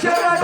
Shut up.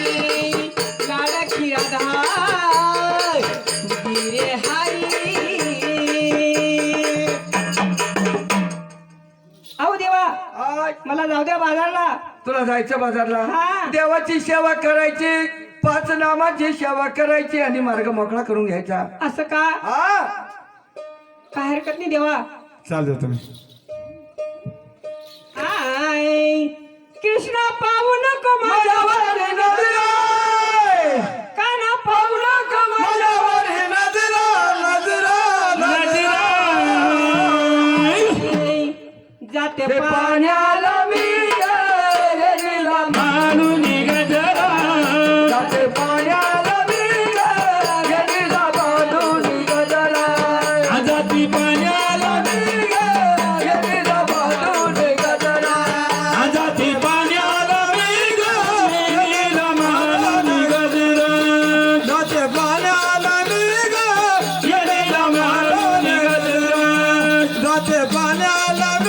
मला जाऊ द्या बाजारला. तुला जायचं बाजारला? देवाची सेवा करायची पाच नामाची सेवा करायची आणि मार्ग मोकळा करून घ्यायचा. असं का? काय हरकत नाही देवा. चालतो तुम्ही. कृष्णा जाते पाण्याला मी मानून जाते पाण्याला मी मानून गजला आजाती पाण्याला मी मानून गजला आजाती पाण्याला मी मानून गजला जाते पाण्याला पाण्याला